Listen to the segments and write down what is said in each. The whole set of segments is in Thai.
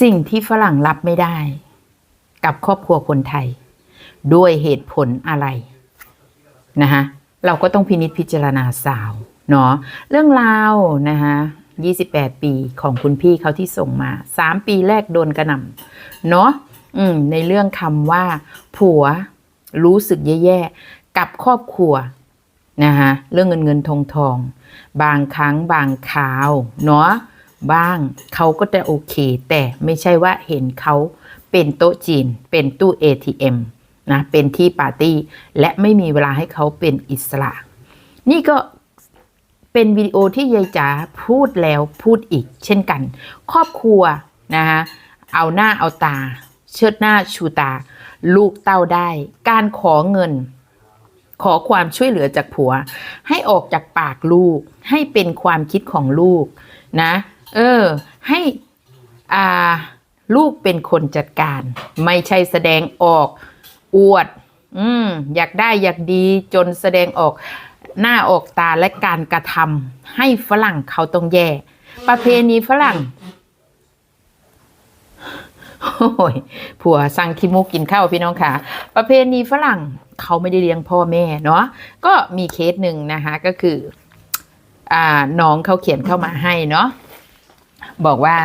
สิ่งที่ฝรั่งรับไม่ได้ กับครอบครัวคนไทย ด้วยเหตุผลอะไรนะคะเราก็ต้องพินิจพิจารณาสาวเนาะเรื่องราวนะคะ28 ปีของคุณพี่เขาที่ส่งมา 3 ปีแรกโดนกระหน่ำเนาะอืมในเรื่องคำว่า ผัวรู้สึกแย่ๆกับครอบครัวนะคะเรื่องเงินเงินทองทอง บางครั้งบางคราวเนาะ บ้าง เขาก็จะโอเค แต่ไม่ใช่ว่าเห็นเขาเป็นโต๊ะจีน เป็นตู้ ATM นะเป็นที่ปาร์ตี้ และไม่มีเวลาให้เขาเป็นอิสระ นี่ก็เป็นวิดีโอที่ยายจ๋าพูดแล้วพูดอีก เช่นกัน ครอบครัวนะคะเอาหน้าเอาตา เชิดหน้าชูตา ลูกเต้าได้ การขอเงิน ขอความช่วยเหลือจากผัว ให้ออกจากปากลูก ให้เป็นความคิดของลูกนะ เออ ให้อ่าลูกเป็นคนจัดการ ไม่ใช่แสดงออกอวด อืมอยากได้อยากดีจนแสดงออกหน้าออกตาและการกระทำให้ฝรั่งเขาต้องแย่ ประเพณีฝรั่งโอ้ยผัวสั่งคิมูกกินข้าวพี่น้องค่ะ ประเพณีฝรั่งเขาไม่ได้เลี้ยงพ่อแม่เนาะก็มีเคสหนึ่งนะคะก็คือ อ่าน้องเขาเขียนเข้ามาให้เนาะ บอกว่า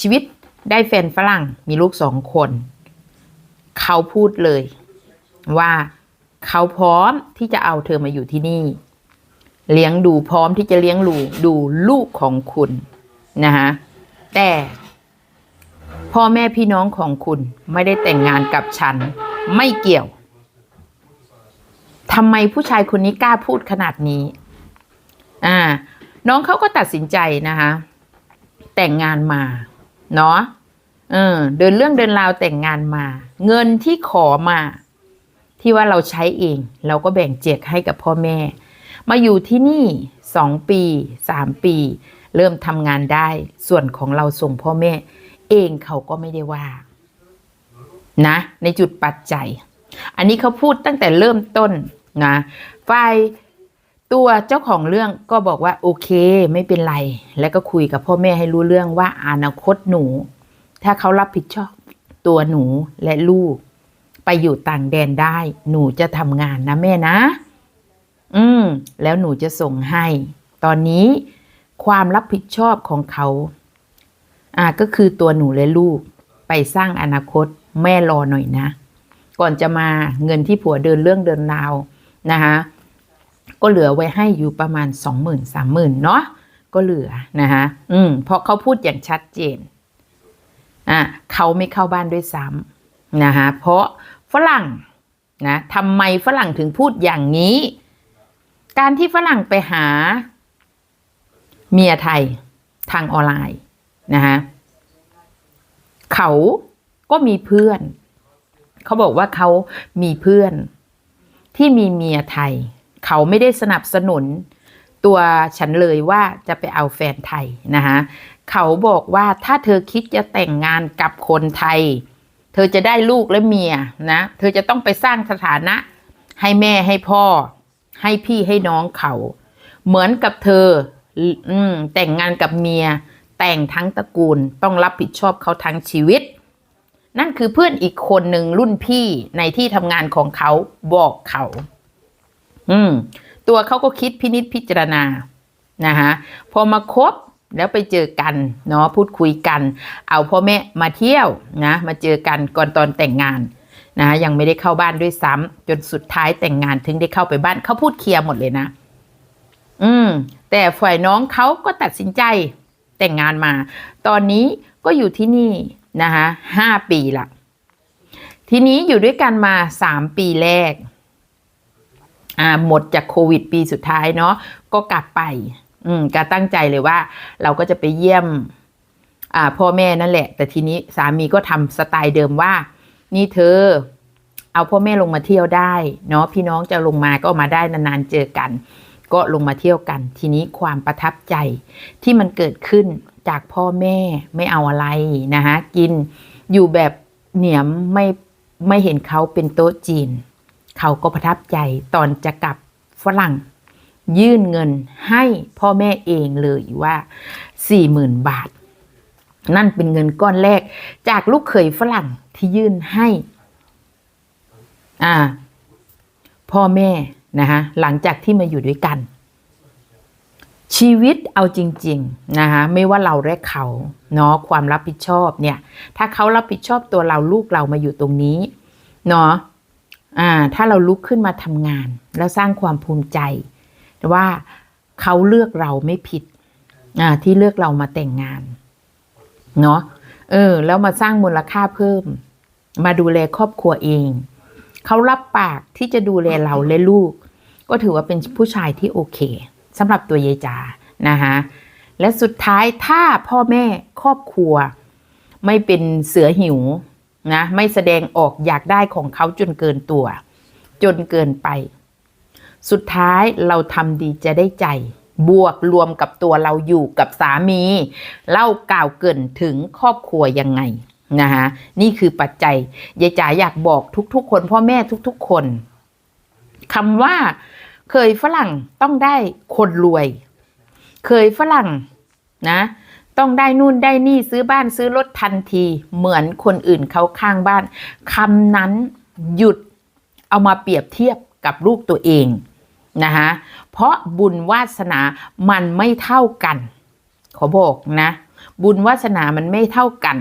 ชีวิตได้แฟนฝรั่งมีลูกสองคน เขาพูดเลย ว่าเขาพร้อมที่จะเอาเธอมาอยู่ที่นี่ เลี้ยงดูพร้อมที่จะเลี้ยงดูดูลูกของคุณนะคะแต่พ่อแม่พี่น้องของคุณไม่ได้แต่งงานกับฉัน ไม่เกี่ยวทำไมผู้ชายคนนี้กล้าพูดขนาดนี้ อ่า น้องเขาก็ตัดสินใจนะคะ แต่งงานมา เนาะเออ เดินเรื่องเดินราวแต่งงานมา เงินที่ขอมา ที่ว่าเราใช้เอง เราก็แบ่งเจกให้กับพ่อแม่ มาอยู่ที่นี่สองปีสามปี เริ่มทำงานได้ ส่วนของเราส่งพ่อแม่ เองเขาก็ไม่ได้ว่า นะ ในจุดปัจจัย อันนี้เขาพูดตั้งแต่เริ่มต้นนะฝ่าย ตัวเจ้าของเรื่องก็บอกว่าโอเคไม่เป็นไร แล้วก็คุยกับพ่อแม่ให้รู้เรื่องว่าอนาคตหนู ถ้าเขารับผิดชอบตัวหนูและลูก ไปอยู่ต่างแดนได้ หนูจะทำงานนะแม่นะ อืม แล้วหนูจะส่งให้ ตอนนี้ความรับผิดชอบของเขา อ่าก็คือตัวหนูและลูก ไปสร้างอนาคตแม่รอหน่อยนะ ก่อนจะมาเงินที่ผัวเดินเรื่องเดินราวนะคะ ก็เหลือไว้ให้อยู่ประมาณสองหมื่นสามหมื่นเนาะก็เหลือนะคะอืมเพราะเขาพูดอย่างชัดเจนอะเขาไม่เข้าบ้านด้วยซ้ำนะคะเพราะฝรั่งนะทำไมฝรั่งถึงพูดอย่างนี้ การที่ฝรั่งไปหา เมียไทยทางออนไลน์นะคะเขาก็มีเพื่อน เขาบอกว่าเขามีเพื่อนที่มีเมียไทย เขาไม่ได้สนับสนุนตัวฉันเลยว่าจะไปเอาแฟนไทยนะคะเขาบอกว่าถ้าเธอคิดจะแต่งงานกับคนไทย เธอจะได้ลูกและเมียนะ เธอจะต้องไปสร้างสถานะ ให้แม่ให้พ่อ ให้พี่ให้น้องเขา เหมือนกับเธออืมแต่งงานกับเมีย แต่งทั้งตระกูลต้องรับผิดชอบเขาทั้งชีวิต นั่นคือเพื่อนอีกคนหนึ่งรุ่นพี่ในที่ทำงานของเขาบอกเขา อืม ตัวเขาก็คิดพินิษพิจารณานะคะพอมาคบแล้วไปเจอกันเนาะพูดคุยกัน เอาพ่อแม่มาเที่ยวนะมาเจอกันก่อนตอนแต่งงานนะยังไม่ได้เข้าบ้านด้วยซ้ำจนสุดท้ายแต่งงานถึงได้เข้าไปบ้านเขาพูดเคลียร์หมดเลยนะ อืม แต่ฝ่ายน้องเขาก็ตัดสินใจแต่งงานมา ตอนนี้ก็อยู่ที่นี่นะคะห้าปีละทีนี้อยู่ด้วยกันมาสามปีแรก อ่าหมดจากโควิดปีสุดท้ายเนาะก็กลับไปอืมก็ตั้งใจเลยว่า เราก็จะไปเยี่ยมอ่าพ่อแม่นั่นแหละ แต่ทีนี้สามีก็ทำสไตล์เดิมว่า นี่เธอ เอาพ่อแม่ลงมาเที่ยวได้เนาะพี่น้องจะลงมาก็มาได้นานๆเจอกัน ก็ลงมาเที่ยวกัน ทีนี้ความประทับใจที่มันเกิดขึ้นจากพ่อแม่ไม่เอาอะไรนะคะกินอยู่แบบเหนียมไม่ไม่เห็นเขาเป็นโต๊ะจีน เขาก็ประทับใจตอนจะกลับฝรั่ง ยื่นเงินให้พ่อแม่เองเลยว่าสี่หมื่นบาท นั่นเป็นเงินก้อนแรก จากลูกเขยฝรั่งที่ยื่นให้ อ่า พ่อแม่นะคะหลังจากที่มาอยู่ด้วยกัน ชีวิตเอาจริง ๆ นะคะไม่ว่าเราและเขาเนาะความรับผิดชอบเนี่ย ถ้าเขารับผิดชอบตัวเราลูกเรามาอยู่ตรงนี้เนาะ อ่าถ้าเราลุกขึ้นมาทำงาน แล้วสร้างความภูมิใจว่าเขาเลือกเราไม่ผิดอ่าที่เลือกเรามาแต่งงานเนาะเออ แล้วมาสร้างมูลค่าเพิ่ม มาดูแลครอบครัวเอง เขารับปากที่จะดูแลเราและลูก ก็ถือว่าเป็นผู้ชายที่โอเคสำหรับตัวยายจานะคะและสุดท้ายถ้าพ่อแม่ครอบครัว ไม่เป็นเสือหิว นะไม่แสดงออกอยากได้ของเขาจนเกินตัว จนเกินไป สุดท้ายเราทำดีจะได้ใจ บวกรวมกับตัวเราอยู่กับสามี เล่ากล่าวเกินถึงครอบครัวยังไงนะคะนี่คือปัจจัยยายจ๋าอยากบอกทุกๆ คน พ่อแม่ทุกๆ คนคำว่า เคยฝรั่งต้องได้คนรวย เคยฝรั่งนะ ต้องได้นู่นได้นี่ซื้อบ้านซื้อรถทันที เหมือนคนอื่นเขาข้างบ้านคำนั้นหยุดเอามาเปรียบเทียบกับลูกตัวเองนะคะเพราะบุญวาสนามันไม่เท่ากัน ขอบอกนะ บุญวาสนามันไม่เท่ากัน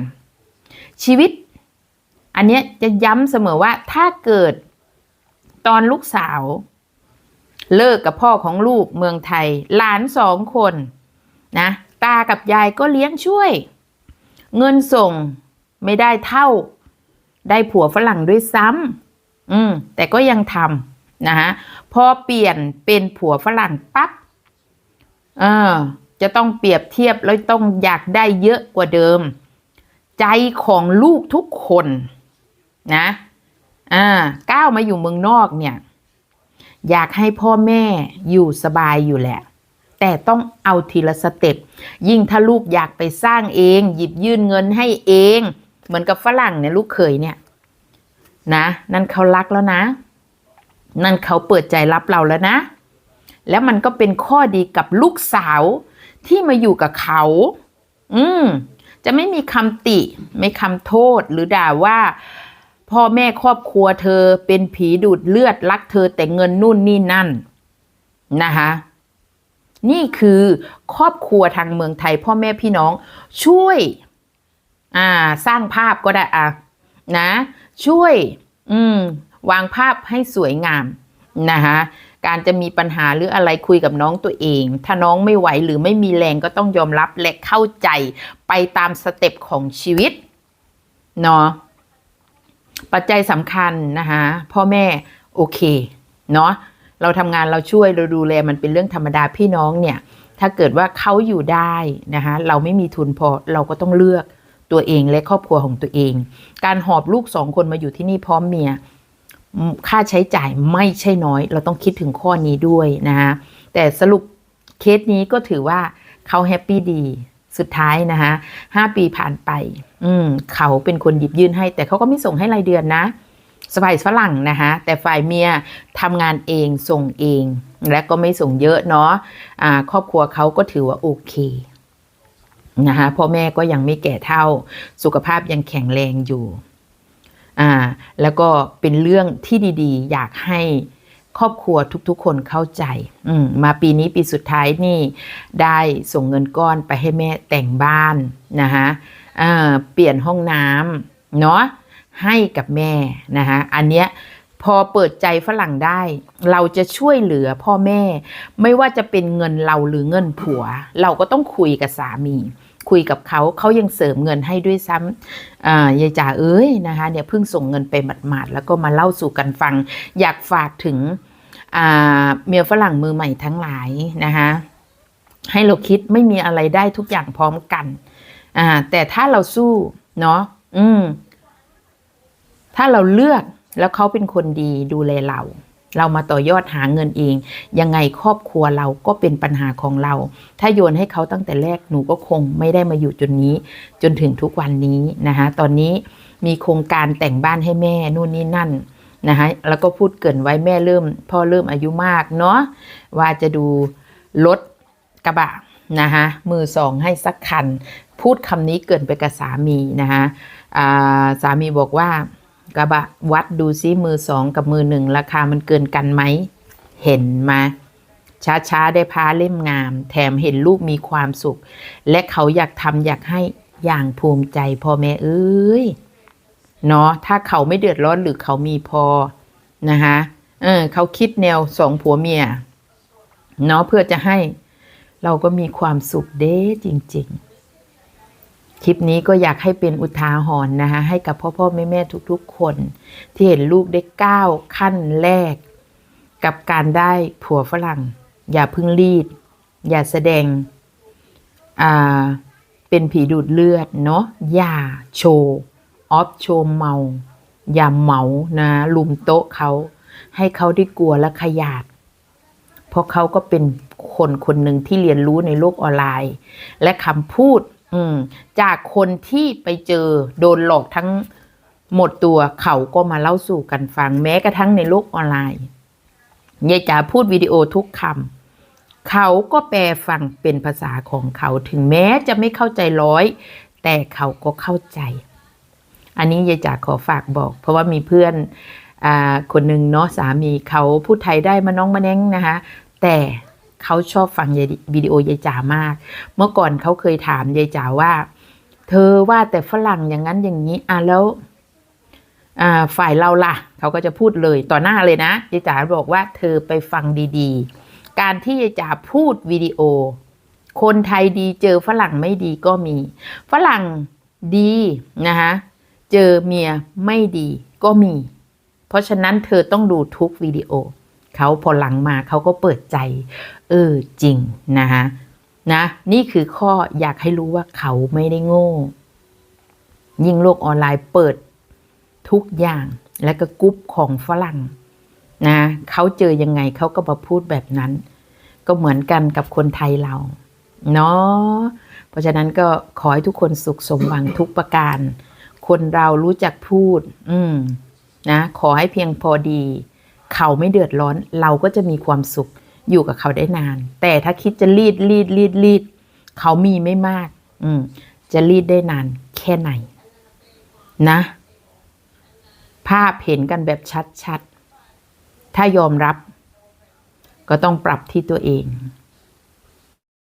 ชีวิต อันเนี้ยจะย้ำเสมอว่าถ้าเกิดตอนลูกสาว เลิกกับพ่อของลูกเมืองไทย หลานสองคนนะ ตากับยายก็เลี้ยงช่วย เงินส่งไม่ได้เท่า ได้ผัวฝรั่งด้วยซ้ำอืม แต่ก็ยังทำนะฮะพอเปลี่ยนเป็นผัวฝรั่งปั๊บเออ จะต้องเปรียบเทียบแล้วต้องอยากได้เยอะกว่าเดิม ใจของลูกทุกคนนะ อ่า ก้าวมาอยู่เมืองนอกเนี่ย อยากให้พ่อแม่อยู่สบายอยู่แหละ แต่ต้องเอาทีละสเต็ปยิ่งถ้าลูกอยากไปสร้างเอง หยิบยื่นเงินให้เอง เหมือนกับฝรั่งเนี่ยลูกเขยเนี่ยนะ นั่นเขารักแล้วนะ นั่นเขาเปิดใจรับเราแล้วนะ แล้วมันก็เป็นข้อดีกับลูกสาวที่มาอยู่กับเขา อืมจะไม่มีคำติ ไม่คำโทษหรือด่าว่า พ่อแม่ครอบครัวเธอเป็นผีดูดเลือดรักเธอแต่เงินนู่นนี่นั่นนะคะ นี่คือครอบครัวทางเมืองไทย พ่อแม่พี่น้องช่วย อ่า สร้างภาพก็ได้อะนะ ช่วย อืม วางภาพให้สวยงามนะคะการจะมีปัญหาหรืออะไรคุยกับน้องตัวเอง ถ้าน้องไม่ไหวหรือไม่มีแรงก็ต้องยอมรับและเข้าใจไปตามสเต็ปของชีวิตเนาะปัจจัยสำคัญนะคะพ่อแม่โอเคเนาะ เราทำงานเราช่วยเราดูแลมันเป็นเรื่องธรรมดาพี่น้องเนี่ย ถ้าเกิดว่าเขาอยู่ได้นะคะเราไม่มีทุนพอเราก็ต้องเลือกตัวเองและครอบครัวของตัวเอง การหอบลูกสองคนมาอยู่ที่นี่พร้อมเมียค่าใช้จ่ายไม่ใช่น้อย เราต้องคิดถึงข้อนี้ด้วยนะคะแต่สรุปเคสนี้ก็ถือว่าเขาแฮปปี้ดีสุดท้ายนะคะห้าปีผ่านไป อืมเขาเป็นคนหยิบยื่นให้ แต่เขาก็ไม่ส่งให้รายเดือนนะ สบายฝรั่งนะคะแต่ฝ่ายเมียทำงานเองส่งเอง และก็ไม่ส่งเยอะเนาะครอบครัวเขาก็ถือว่าโอเคนะคะพ่อแม่ก็ยังไม่แก่เท่าสุขภาพยังแข็งแรงอยู่อ่าแล้วก็เป็นเรื่องที่ดีๆ อยากให้ครอบครัวทุกๆ คนเข้าใจอืมมาปีนี้ปีสุดท้ายนี่ได้ส่งเงินก้อนไปให้แม่แต่งบ้านนะคะเปลี่ยนห้องน้ำเนาะ ให้กับแม่นะคะอันเนี้ยพอเปิดใจฝรั่งได้ เราจะช่วยเหลือพ่อแม่ ไม่ว่าจะเป็นเงินเราหรือเงินผัว เราก็ต้องคุยกับสามี คุยกับเขาเขายังเสริมเงินให้ด้วยซ้ำอ่ายายจ๋าเอ้ยนะคะเนี่ยเพิ่งส่งเงินไปหมาดๆแล้วก็มาเล่าสู่กันฟัง อยากฝากถึงอ่าเมียฝรั่งมือใหม่ทั้งหลายนะคะให้เราคิดไม่มีอะไรได้ทุกอย่างพร้อมกัน อ่า แต่ถ้าเราสู้ เนาะอืม ถ้าเราเลือกแล้วเขาเป็นคนดีดูแลเรา เรามาต่อยอดหาเงินเอง ยังไงครอบครัวเราก็เป็นปัญหาของเรา ถ้าโยนให้เขาตั้งแต่แรกหนูก็คงไม่ได้มาอยู่จนนี้ จนถึงทุกวันนี้นะคะตอนนี้มีโครงการแต่งบ้านให้แม่นู่นนี่นั่นนะคะแล้วก็พูดเกินไว้แม่เริ่ม พ่อเริ่มอายุมากเนาะว่าจะดูรถกระบะนะคะมือสองให้สักคัน พูดคำนี้เกินไปกับสามีนะคะอ่าสามีบอกว่า กระบะวัดดูซิมือสองกับมือหนึ่งราคามันเกินกันไหม เห็นมาช้าๆได้พาเล่มงาม แถมเห็นลูกมีความสุข และเขาอยากทำอยากให้อย่างภูมิใจพ่อแม่เอ้ยเนาะถ้าเขาไม่เดือดร้อนหรือเขามีพอนะคะเออเขาคิดแนวสองผัวเมียเนาะเพื่อจะให้เราก็มีความสุขเด้จริง ๆ คลิปนี้ก็อยากให้เป็นอุทาหรณ์นะคะให้กับพ่อพ่อแม่แม่ทุกๆ คน ที่เห็นลูกได้ก้าวขั้นแรก กับการได้ผัวฝรั่ง อย่าพึ่งรีด อย่าแสดงอ่าเป็นผีดูดเลือดเนาะอย่าโชว์ออฟโชว์เมา อย่าเมานะลุมโต๊ะเขาให้เขาได้กลัวและขยาด เพราะเขาก็เป็นคนคนหนึ่งที่เรียนรู้ในโลกออนไลน์ และคำพูด อืม จากคนที่ไปเจอโดนหลอกทั้งหมดตัวเขาก็มาเล่าสู่กันฟัง แม้กระทั่งในโลกออนไลน์ยายจ๋าพูดวิดีโอทุกคำเขาก็แปลฟังเป็นภาษาของเขาถึงแม้จะไม่เข้าใจร้อย แต่เขาก็เข้าใจ อันนี้ยายจ๋าขอฝากบอก เพราะว่ามีเพื่อนอคนหนึ่งเนาะสามีเขาพูดไทยได้มาน้องมาแน้งนะคะแต่ เขาชอบฟังวิดีโอยายจ๋ามาก เมื่อก่อนเขาเคยถามยายจ๋าว่า เธอว่าแต่ฝรั่งอย่างนั้นอย่างนี้อะแล้วฝ่ายเราล่ะ เขาก็จะพูดเลยต่อหน้าเลยนะยายจ๋าบอกว่าเธอไปฟังดีๆ การที่ยายจ๋าพูดวิดีโอ คนไทยดีเจอฝรั่งไม่ดีก็มี ฝรั่งดีนะคะเจอเมียไม่ดีก็มี เพราะฉะนั้นเธอต้องดูทุกวิดีโอ เขาพอหลังมาเขาก็เปิดใจ เออจริงนะคะนะนี่คือข้ออยากให้รู้ว่าเขาไม่ได้โง่ ยิ่งโลกออนไลน์เปิดทุกอย่างและก็กรุ๊ปของฝรั่งนะเขาเจอยังไงเขาก็มาพูดแบบนั้น ก็เหมือนกันกับคนไทยเราเนาะเพราะฉะนั้นก็ขอให้ทุกคนสุขสมหวังทุกประการ คนเรารู้จักพูด อืมนะ ขอให้เพียงพอดี เขาไม่เดือดร้อน เราก็จะมีความสุขอยู่กับเขาได้นาน แต่ถ้าคิดจะรีดรีดรีดรีดเขามีไม่มาก อืม จะรีดได้นานแค่ไหน นะ ภาพเห็นกันแบบชัดๆ ถ้ายอมรับ ก็ต้องปรับที่ตัวเอง